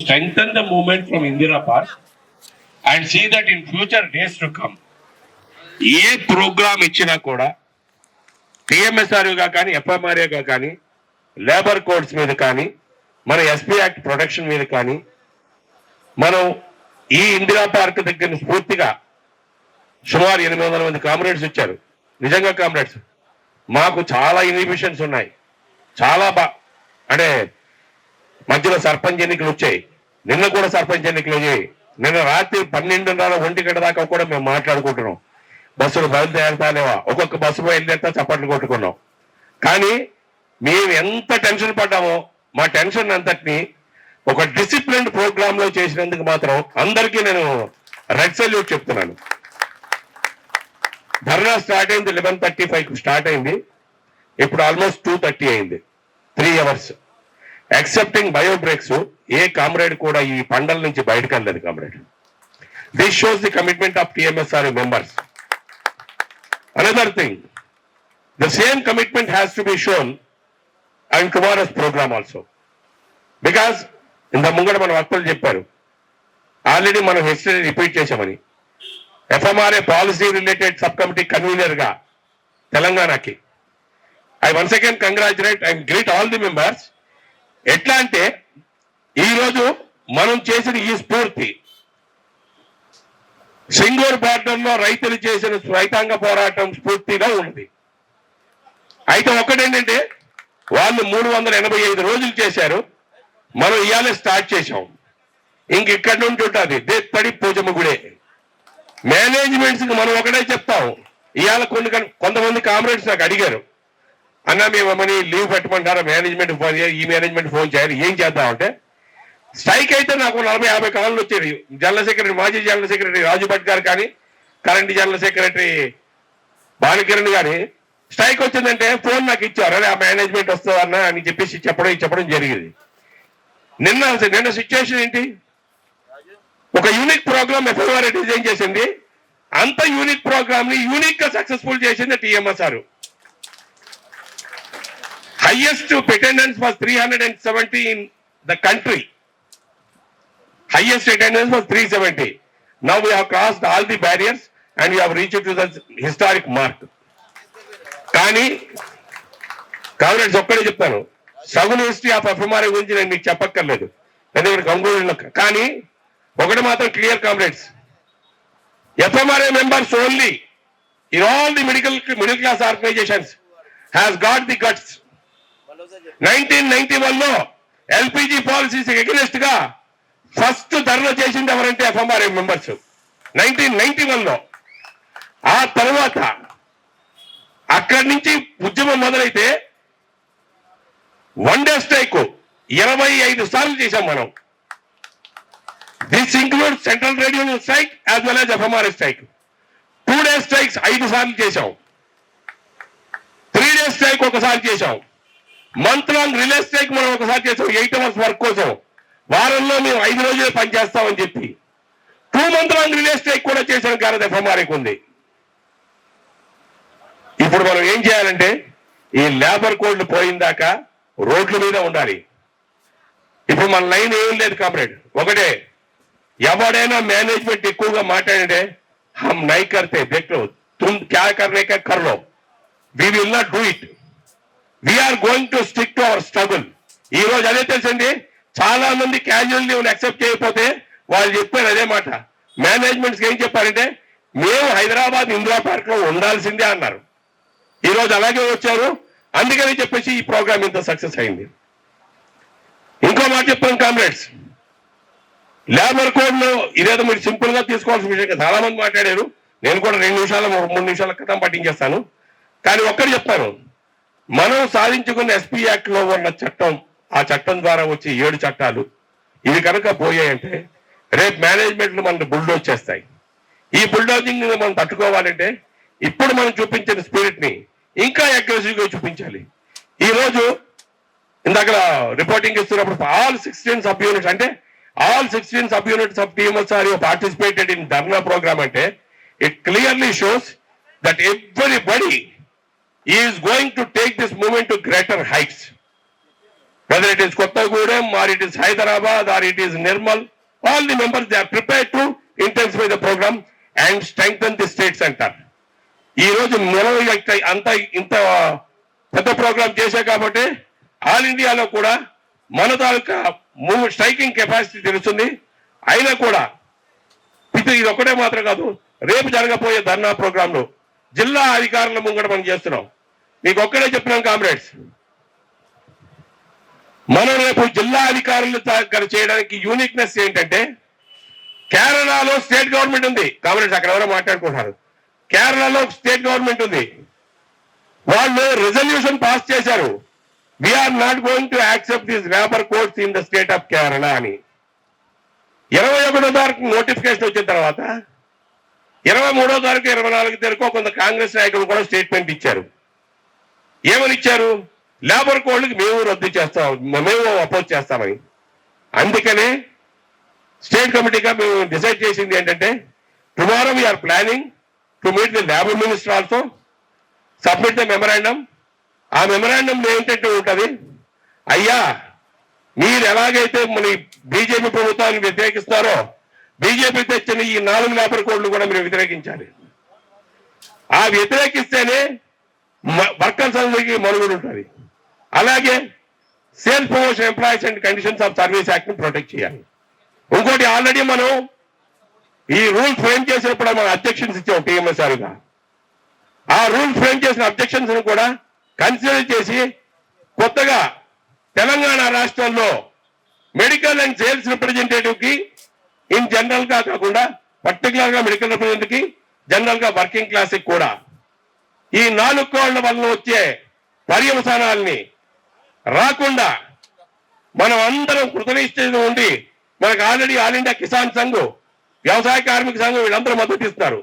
strengthen the movement from Indira Park and see that in future days to come, ఏ programme ఇచ్చినా కూడా టిఎంఎస్ఆర్గా కానీ ఎఫ్ఎంఆర్ఏగా కానీ లేబర్ కోడ్స్ మీద కానీ మన ఎస్పీ యాక్ట్ ప్రొటెక్షన్ మీద కానీ మనం ఈ ఇందిరా పార్క్ దగ్గర స్ఫూర్తిగా సుమారు ఎనిమిది వందల మంది కామ్రేడ్స్ వచ్చారు. నిజంగా కామ్రేడ్స్ మాకు చాలా ఇన్హిబిషన్స్ ఉన్నాయి. చాలా బా అంటే మధ్యలో సర్పంచ్ ఎన్నికలు వచ్చాయి. నిన్న కూడా సర్పంచ్ ఎన్నికలు వచ్చాయి నిన్న రాత్రి పన్నెండున్నర ఒంటి గంట దాకా కూడా మేము మాట్లాడుకుంటున్నాం. బస్సులు బయలుదేరతానేవా ఒక్కొక్క బస్సు బయలుదేరుతా చప్పట్లు కొట్టుకున్నాం. కానీ మేము ఎంత టెన్షన్ పడ్డామో మా టెన్షన్ అంతటిని ఒక డిసిప్లిన్ ప్రోగ్రామ్లో చేసినందుకు మాత్రం అందరికీ నేను రెడ్ సెల్యూట్ చెప్తున్నాను. ధర్నా స్టార్ట్ అయింది లెవెన్ థర్టీ ఫైవ్ స్టార్ట్ అయింది. ఇప్పుడు ఆల్మోస్ట్ టూ థర్టీ అయింది. Three hours excepting bio breaks ఏ కామ్రేడ్ కూడా ఈ పండల నుంచి బయటకు వెళ్ళలేదు comrade. This shows the commitment of TMSR members another thing the same commitment has to be shown and tomorrow's program also because ఇంత ముంగడ మన వక్తలు చెప్పారు ఆల్రెడీ మనం హిస్టరీ రిపీట్ చేశామని. FMRA policy related sub committee కన్వీనర్గా తెలంగాణకి. I once again congratulate and greet all the members ఎట్లా అంటే ఈరోజు మనం చేసిన ఈ స్ఫూర్తి సింగూర్ బార్డర్లో రైతులు చేసిన రైతాంగ పోరాటం స్ఫూర్తిగా ఉంది. అయితే ఒకటేంటంటే వాళ్ళు మూడు వందల ఎనభై ఐదు రోజులు చేశారు మనం ఇవాళ స్టార్ట్ చేసాం ఇంక ఇక్కడ నుండి ఉంటుంది దేత్తడి పూజమ్మ గుడే. మేనేజ్మెంట్స్ మనం ఒకటే చెప్తాం ఇవాళ కొన్ని కొంతమంది కామ్రేడ్స్ నాకు అడిగారు అన్న మేము ఏమని లీవ్ పెట్టమంటారా మేనేజ్మెంట్ ఫోన్ ఈ మేనేజ్మెంట్ ఫోన్ చేయాలి ఏం చేద్దామంటే స్ట్రైక్ అయితే నాకు నలభై యాభై కాలంలో వచ్చేది. జనరల్ సెక్రటరీ మాజీ జనరల్ సెక్రటరీ రాజు భట్ గారు కానీ కరెంట్ జనరల్ సెక్రటరీ బాలకిరణ్ కానీ స్ట్రైక్ వచ్చిందంటే ఫోన్ నాకు ఇచ్చారు. అరే ఆ మేనేజ్మెంట్ వస్తుందన్న అని చెప్పేసి చెప్పడం చెప్పడం జరిగింది. నిన్న నిన్న సిచ్యువేషన్ ఏంటి? ఒక యూనిక్ ప్రోగ్రామ్ ఎఫ్ఐఆర్ డిజైన్ చేసింది. అంత యూనిక్ ప్రోగ్రామ్ని యూనిక్గా సక్సెస్ఫుల్ చేసింది TMSR highest attendance was three hundred and seventy in the country highest attendance was three seventy now we have crossed all the barriers and you have reach to the historic mark కానీ కాంగ్రెస్ ఒక్కడే చెప్తాను. సగున్ history of fMRI గురించి నేను మీకు చెప్పక్కర్లేదు. ఎందుకంటే conclusion కానీ ఒకటి మాత్రం clear comrades. FMRA members only in all the medical middle class organisations has got the guts nineteen ninety వన్లో ఎల్పిజి పాలసీస్ ఎగనెస్ట్గా ఫస్ట్ ధరలు చేసింది ఎవరంటే ఎఫ్ఎంఆర్ఏ మెంబర్స్. నైన్టీన్ నైన్టీ వన్లో ఆ తర్వాత అక్కడి నుంచి ఉద్యమం మొదలైతే వన్ డే స్ట్రైక్ ఇరవై ఐదు సార్లు చేశాం మనం. This include central radio strike as well as FMRS strike. Two days strikes ఐదు సార్లు చేశాం. త్రీ డేస్ స్ట్రైక్ ఒకసారి చేశాం. మంత్ లాంగ్ రిలే స్ట్రైక్ మనం ఒకసారి చేసాం. ఎయిట్ అవర్స్ వర్క్ కోసం. వారంలో మేము ఐదు రోజులే పనిచేస్తామని చెప్పి. Two month long relay strike కూడా చేసిన ఘనత ఎఫ్ఎంఆర్ఏకి ఉంది. ఇప్పుడు మనం ఏం చేయాలంటే ఈ లేబర్ కోడ్లు పోయిందాక రోడ్ల మీద ఉండాలి. ఇప్పుడు మన లైన్ ఏం లేదు కామ్రేడ్. ఒకటే ఎవడైనా మేనేజ్మెంట్ ఎక్కువగా మాట్లాడితే హమ్ నై కర్తే దేఖో తుమ్ క్యా కర్నే కా కర్ we will not do it we are going to stick to our struggle ఈ రోజు అదే తెలుసండి చాలా మంది క్యాజువల్ లీవ్ యాక్సెప్ట్ చేయకపోతే వాళ్ళు చెప్పారు అదే మాట. మేనేజ్మెంట్స్ ఏం చెప్పారంటే మేము హైదరాబాద్ ఇందిరా పార్క్లో ఉండాల్సిందే అన్నారు. ఈ రోజు అలాగే వచ్చారు. అందుకని చెప్పేసి ఈ ప్రోగ్రామ్ ఇంత సక్సెస్ అయింది. ఇంకో మాట చెప్తాను కామ్రేడ్స్. లేబర్ కోడ్లో ఇదేదో మీరు సింపుల్గా తీసుకోవాల్సిన విషయం చాలా మంది మాట్లాడారు. నేను కూడా రెండు నిమిషాల మూడు నిమిషాల క్రితం పట్టించేస్తాను. కానీ ఒక్కటి చెప్తాను. మనం సాధించుకున్న ఎస్పీ యాక్ట్లో ఉన్న చట్టం ఆ చట్టం ద్వారా వచ్చే ఏడు చట్టాలు ఇవి కనుక పోయాయంటే రేపు మేనేజ్మెంట్లు మనకు బుల్డోజ్ చేస్తాయి. ఈ బుల్డోజింగ్ మనం తట్టుకోవాలంటే ఇప్పుడు మనం చూపించిన స్పిరిట్ని ఇంకా అగ్రెసివ్గా చూపించాలి. ఈ రోజు ఇందాక రిపోర్టింగ్ ఇస్తున్నప్పుడు ఆల్ సిక్స్టీన్ సబ్ యూనిట్స్ అంటే all sixteen sub units of TMSR participated in dharna program అంటే it clearly shows that everybody is going to take this movement to greater heights whether it is Kothagudem or it is Hyderabad or it is Nirmal all the members they are prepare to intensify the program and strengthen the state center ఈ రోజు నిలవ అంత ఇంత పెద్ద programme చేశా కాబట్టి all ఇండియాలో కూడా మన తాలూకా మూవ్ స్ట్రైకింగ్ కెపాసిటీ తెలుస్తుంది. అయినా కూడా ఇది ఇది ఒకటే మాత్రం కాదు రేపు జరగబోయే ధర్నా ప్రోగ్రామ్లో జిల్లా అధికారుల ముంగడ మనం చేస్తున్నాం. మీకు ఒక్కడే చెప్పినాం కామ్రేడ్స్. మనం రేపు జిల్లా అధికారులు చేయడానికి యూనిక్నెస్ ఏంటంటే కేరళలో స్టేట్ గవర్నమెంట్ ఉంది. కామ్రేడ్స్ అక్కడ ఎవరో మాట్లాడుకుంటున్నారు. కేరళలో స్టేట్ గవర్నమెంట్ ఉంది. వాళ్ళు రిజల్యూషన్ పాస్ చేశారు. We are not going to accept this labour codes in the state of Kerala అని. ఇరవై ఒకటో తారీఖు నోటిఫికేషన్ వచ్చిన తర్వాత ఇరవై మూడో తారీఖు ఇరవై నాలుగు తారీఖు కొంత కాంగ్రెస్ నాయకులు కూడా స్టేట్మెంట్ ఇచ్చారు. ఏమని ఇచ్చారు లేబర్ కోడ్కి మేము రద్దు చేస్తాం మేము అపోజ్ చేస్తామని. అందుకనే స్టేట్ కమిటీగా మేము డిసైడ్ చేసింది ఏంటంటే tomorrow we are planning to meet the labour minister also submit the memorandum ఆ మెమరాండం ఏంటంటే ఉంటుంది అయ్యా మీరు ఎలాగైతే మన బీజేపీ ప్రభుత్వాన్ని వ్యతిరేకిస్తారో బీజేపీ తెచ్చిన ఈ నాలుగు లేబర్ కోడ్లు కూడా మీరు వ్యతిరేకించాలి. ఆ వ్యతిరేకిస్తేనే వర్కర్స్ అందరికీ మనుగడ ఉంటుంది అలాగే sales promotion employees and conditions of service యాక్ట్ని protect చేయాలి. ఇంకోటి ఆల్రెడీ మనం ఈ రూల్ ఫ్రేమ్ చేసినప్పుడు మనం అబ్జెక్షన్స్ ఇచ్చాం టీఎంఎస్ఆర్గా ఆ రూల్ ఫ్రేమ్ చేసిన అబ్జెక్షన్స్ కూడా కన్సిడర్ చేసి కొత్తగా తెలంగాణ రాష్ట్రంలో మెడికల్ అండ్ సేల్స్ రిప్రజెంటేటివ్కి ఇన్ జనరల్గా కాకుండా పర్టికులర్గా మెడికల్ రిప్రజెంటేటివ్కి జనరల్గా వర్కింగ్ క్లాస్కి కూడా ఈ నాలుగు కోళ్ళ వల్ల వచ్చే పర్యవసానాల్ని రాకుండా మనం అందరం కృతనిశ్చయం ఉండి మనకు already all India Kisan Sangh వ్యవసాయ కార్మిక సంఘం వీళ్ళందరూ మద్దతు ఇస్తున్నారు.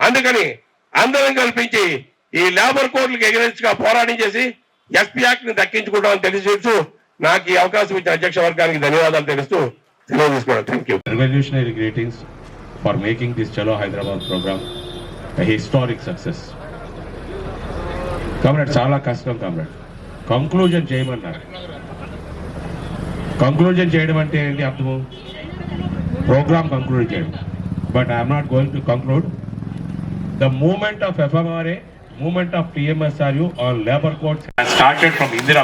అందుకని అందరం కల్పించి ఈ లేబర్ కోడ్లకు ఎగరెస్ట్గా పోరాటం చేసి ఎస్పీ యాక్ట్ని దక్కించుకుంటామని తెలిసి నాకు ఈ అవకాశం ఇచ్చిన అధ్యక్ష వర్గానికి ధన్యవాదాలు తెలుస్తూ తెలియజేసుకోవడం thank you revolutionary greetings for making this Chalo Hyderabad program historic success. Comrade చాలా కష్టం కామ్రేడ్. కంక్లూజన్ చేయమన్నారు. కంక్లూజన్ చేయడం అంటే ఏంటి అర్థము? ప్రోగ్రామ్ కంక్లూడ్ చేయడం. But I'm not going to conclude the movement of FMRA movement of TMSRU on labour codes started from Indira